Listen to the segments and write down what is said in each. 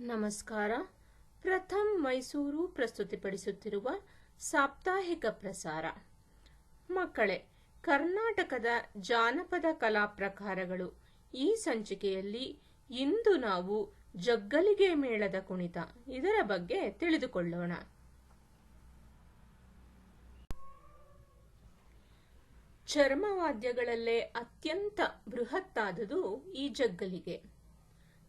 ನಮಸ್ಕಾರ. ಪ್ರಥಮ್ ಮೈಸೂರು ಪ್ರಸ್ತುತಿಪಡಿಸುತ್ತಿರುವ ಸಾಪ್ತಾಹಿಕ ಪ್ರಸಾರ. ಮಕ್ಕಳೇ, ಕರ್ನಾಟಕದ ಜಾನಪದ ಕಲಾ ಪ್ರಕಾರಗಳು ಈ ಸಂಚಿಕೆಯಲ್ಲಿ ಇಂದು ನಾವು ಜಗ್ಗಲಿಗೆ ಮೇಳದ ಕುಣಿತ ಇದರ ಬಗ್ಗೆ ತಿಳಿದುಕೊಳ್ಳೋಣ. ಚರ್ಮವಾದ್ಯಗಳಲ್ಲೇ ಅತ್ಯಂತ ಬೃಹತ್ತಾದದು ಈ ಜಗ್ಗಲಿಗೆ.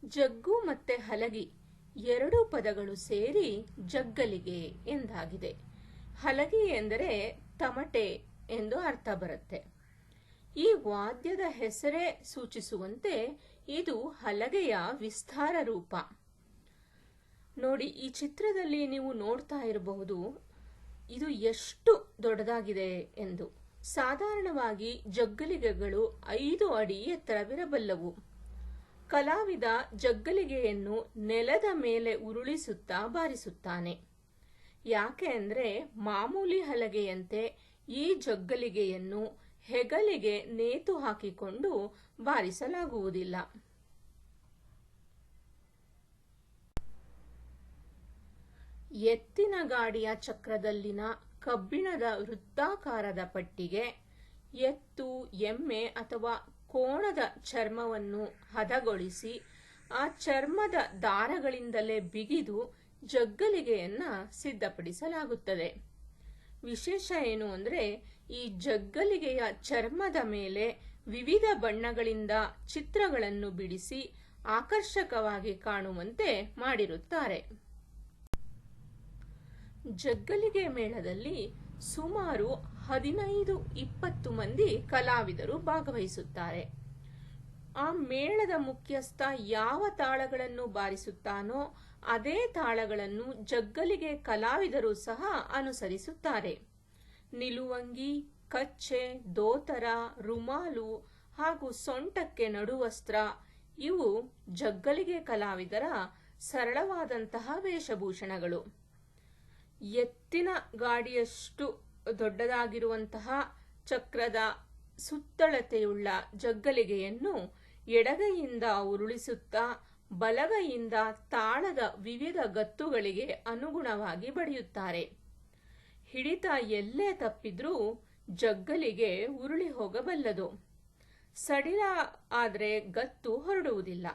ಜಗ್ಗು ಮತ್ತೆ ಹಲಗಿ ಎರಡು ಪದಗಳು ಸೇರಿ ಜಗ್ಗಲಿಗೆ ಎಂದಾಗಿದೆ. ಹಲಗಿ ಎಂದರೆ ತಮಟೆ ಎಂದು ಅರ್ಥ ಬರುತ್ತೆ. ಈ ವಾದ್ಯದ ಹೆಸರೇ ಸೂಚಿಸುವಂತೆ ಇದು ಹಲಗೆಯ ವಿಸ್ತಾರ ರೂಪ. ನೋಡಿ, ಈ ಚಿತ್ರದಲ್ಲಿ ನೀವು ನೋಡ್ತಾ ಇರಬಹುದು, ಇದು ಎಷ್ಟು ದೊಡ್ಡದಾಗಿದೆ ಎಂದು. ಸಾಧಾರಣವಾಗಿ ಜಗ್ಗಲಿಗೆಗಳು ಐದು ಅಡಿ ಎತ್ತರವಿರಬಲ್ಲವು. ಕಲಾವಿದ ಜಗ್ಗಲಿಗೆಯನ್ನು ನೆಲದ ಮೇಲೆ ಉರುಳಿಸುತ್ತಾ ಬಾರಿಸುತ್ತಾನೆ. ಯಾಕೆ ಅಂದರೆ ಮಾಮೂಲಿ ಹಲಗೆಯಂತೆ ಈ ಜಗ್ಗಲಿಗೆಯನ್ನು ಹೆಗಲಿಗೆ ನೇತು ಹಾಕಿಕೊಂಡು ಬಾರಿಸಲಾಗುವುದಿಲ್ಲ. ಎತ್ತಿನ ಗಾಡಿಯ ಚಕ್ರದಲ್ಲಿನ ಕಬ್ಬಿಣದ ವೃತ್ತಾಕಾರದ ಪಟ್ಟಿಗೆ ಎತ್ತು, ಎಮ್ಮೆ ಅಥವಾ ಕೋಣದ ಚರ್ಮವನ್ನು ಹದಗೊಳಿಸಿ, ಆ ಚರ್ಮದ ದಾರಗಳಿಂದಲೇ ಬಿಗಿದು ಜಗ್ಗಲಿಗೆಯನ್ನ ಸಿದ್ಧಪಡಿಸಲಾಗುತ್ತದೆ. ವಿಶೇಷ ಏನು ಅಂದ್ರೆ, ಈ ಜಗ್ಗಲಿಗೆಯ ಚರ್ಮದ ಮೇಲೆ ವಿವಿಧ ಬಣ್ಣಗಳಿಂದ ಚಿತ್ರಗಳನ್ನು ಬಿಡಿಸಿ ಆಕರ್ಷಕವಾಗಿ ಕಾಣುವಂತೆ ಮಾಡಿರುತ್ತಾರೆ. ಜಗ್ಗಲಿಗೆ ಮೇಳದಲ್ಲಿ ಸುಮಾರು ಹದಿನೈದು, ಇಪ್ಪತ್ತು ಮಂದಿ ಕಲಾವಿದರು ಭಾಗವಹಿಸುತ್ತಾರೆ. ಆ ಮೇಳದ ಮುಖ್ಯಸ್ಥ ಯಾವ ತಾಳಗಳನ್ನು ಬಾರಿಸುತ್ತಾನೋ ಅದೇ ತಾಳಗಳನ್ನು ಜಗ್ಗಲಿಗೆ ಕಲಾವಿದರು ಸಹ ಅನುಸರಿಸುತ್ತಾರೆ. ನಿಲುವಂಗಿ, ಕಚ್ಚೆ, ದೋತರ, ರುಮಾಲು ಹಾಗೂ ಸೊಂಟಕ್ಕೆ ನಡುವಸ್ತ್ರ ಇವು ಜಗ್ಗಲಿಗೆ ಕಲಾವಿದರ ಸರಳವಾದಂತಹ ವೇಷಭೂಷಣಗಳು. ಎತ್ತಿನ ಗಾಡಿಯಷ್ಟು ದೊಡ್ಡದಾಗಿರುವಂತಹ ಚಕ್ರದ ಸುತ್ತಳತೆಯುಳ್ಳ ಜಗ್ಗಲಿಗೆಯನ್ನು ಎಡಗೈಯಿಂದ ಉರುಳಿಸುತ್ತಾ ಬಲಗೈಯಿಂದ ತಾಳದ ವಿವಿಧ ಗತ್ತುಗಳಿಗೆ ಅನುಗುಣವಾಗಿ ಬಡಿಯುತ್ತಾರೆ. ಹಿಡಿತ ಎಲ್ಲೇ ತಪ್ಪಿದ್ರೂ ಜಗ್ಗಲಿಗೆ ಉರುಳಿ ಹೋಗಬಲ್ಲದು. ಸಡಿಲ ಆದರೆ ಗತ್ತು ಹೊರಡುವುದಿಲ್ಲ.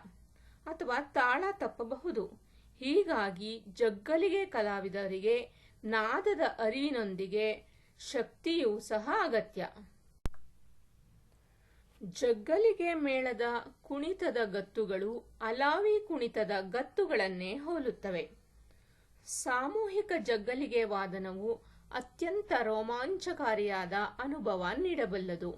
ಅಥವಾ ತಾಳ ತಪ್ಪಬಹುದು. ಹೀಗಾಗಿ ಜಗ್ಗಲಿಗೆ ಕಲಾವಿದರಿಗೆ, ನಾದದ ಅರಿವಿನೊಂದಿಗೆ ಶಕ್ತಿಯೂ ಸಹ ಅಗತ್ಯ. ಜಗ್ಗಲಿಗೆ ಮೇಳದ ಕುಣಿತದ ಗತ್ತುಗಳು ಅಲಾವಿ ಕುಣಿತದ ಗತ್ತುಗಳನ್ನೇ ಹೋಲುತ್ತವೆ. ಸಾಮೂಹಿಕ ಜಗ್ಗಲಿಗೆ ವಾದನವು ಅತ್ಯಂತ ರೋಮಾಂಚಕಾರಿಯಾದ ಅನುಭವ ನೀಡಬಲ್ಲದು.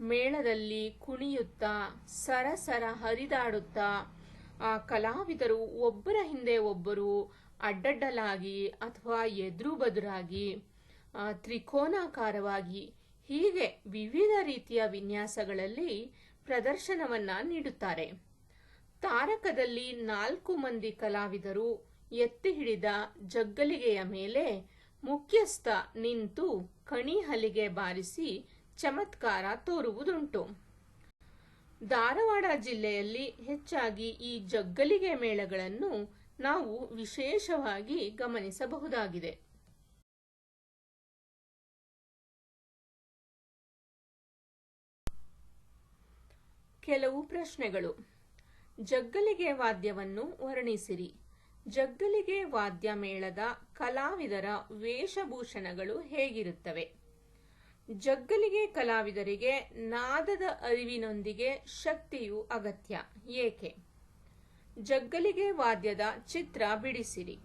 ಮೇಳದಲ್ಲಿ ಕುಣಿಯುತ್ತಾ, ಸರಸರ ಹರಿದಾಡುತ್ತಾ ಆ ಕಲಾವಿದರು ಒಬ್ಬರ ಹಿಂದೆ ಒಬ್ಬರು ಅಡ್ಡಡ್ಡಲಾಗಿ ಅಥವಾ ಎದುರು ಬದುರಾಗಿ ತ್ರಿಕೋನಾಕಾರವಾಗಿ ಹೀಗೆ ವಿವಿಧ ರೀತಿಯ ವಿನ್ಯಾಸಗಳಲ್ಲಿ ಪ್ರದರ್ಶನವನ್ನ ನೀಡುತ್ತಾರೆ. ತಾರಕದಲ್ಲಿ ನಾಲ್ಕು ಮಂದಿ ಕಲಾವಿದರು ಎತ್ತಿ ಹಿಡಿದ ಜಗ್ಗಲಿಗೆಯ ಮೇಲೆ ಮುಖ್ಯಸ್ಥ ನಿಂತು ಕಣಿ ಹಲಿಗೆ ಬಾರಿಸಿ ಚಮತ್ಕಾರ ತೋರುವುದುಂಟು. ಧಾರವಾಡ ಜಿಲ್ಲೆಯಲ್ಲಿ ಹೆಚ್ಚಾಗಿ ಈ ಜಗ್ಗಲಿಗೆ ಮೇಳಗಳನ್ನು ನಾವು ವಿಶೇಷವಾಗಿ ಗಮನಿಸಬಹುದಾಗಿದೆ. ಕೆಲವು ಪ್ರಶ್ನೆಗಳು. ಜಗ್ಗಲಿಗೆ ವಾದ್ಯವನ್ನು ವರ್ಣಿಸಿರಿ. ಜಗ್ಗಲಿಗೆ ವಾದ್ಯ ಮೇಳದ ಕಲಾವಿದರ ವೇಷಭೂಷಣಗಳು ಹೇಗಿರುತ್ತವೆ? ಜಗ್ಗಲಿಗೆ ಕಲಾವಿದರಿಗೆ ನಾದದ ಅರಿವಿನೊಂದಿಗೆ ಶಕ್ತಿಯು ಅಗತ್ಯ. ಏಕೆ? ಜಗ್ಗಲಿಗೆ ವಾದ್ಯದ ಚಿತ್ರ ಬಿಡಿಸಿರಿ.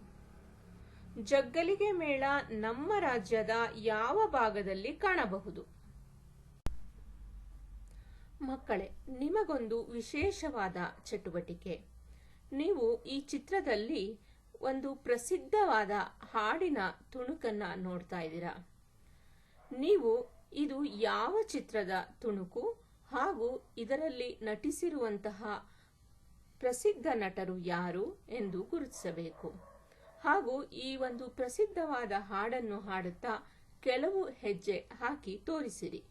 ಜಗ್ಗಲಿಗೆ ಮೇಳ ನಮ್ಮ ರಾಜ್ಯದ ಯಾವ ಭಾಗದಲ್ಲಿ ಕಾಣಬಹುದು? ಮಕ್ಕಳೇ, ನಿಮಗೊಂದು ವಿಶೇಷವಾದ ಚಟುವಟಿಕೆ. ನೀವು ಈ ಚಿತ್ರದಲ್ಲಿ ಒಂದು ಪ್ರಸಿದ್ಧವಾದ ಹಾಡಿನ ತುಣುಕನ್ನ ನೋಡ್ತಾ ಇದ್ದೀರಾ. ನೀವು ಇದು ಯಾವ ಚಿತ್ರದ ತುಣುಕು ಹಾಗೂ ಇದರಲ್ಲಿ ನಟಿಸಿರುವಂತಹ ಪ್ರಸಿದ್ಧ ನಟರು ಯಾರು ಎಂದು ಗುರುತಿಸಬೇಕು. ಹಾಗೂ ಈ ಒಂದು ಪ್ರಸಿದ್ಧವಾದ ಹಾಡನ್ನು ಹಾಡುತ್ತಾ ಕೆಲವು ಹೆಜ್ಜೆ ಹಾಕಿ ತೋರಿಸಿರಿ.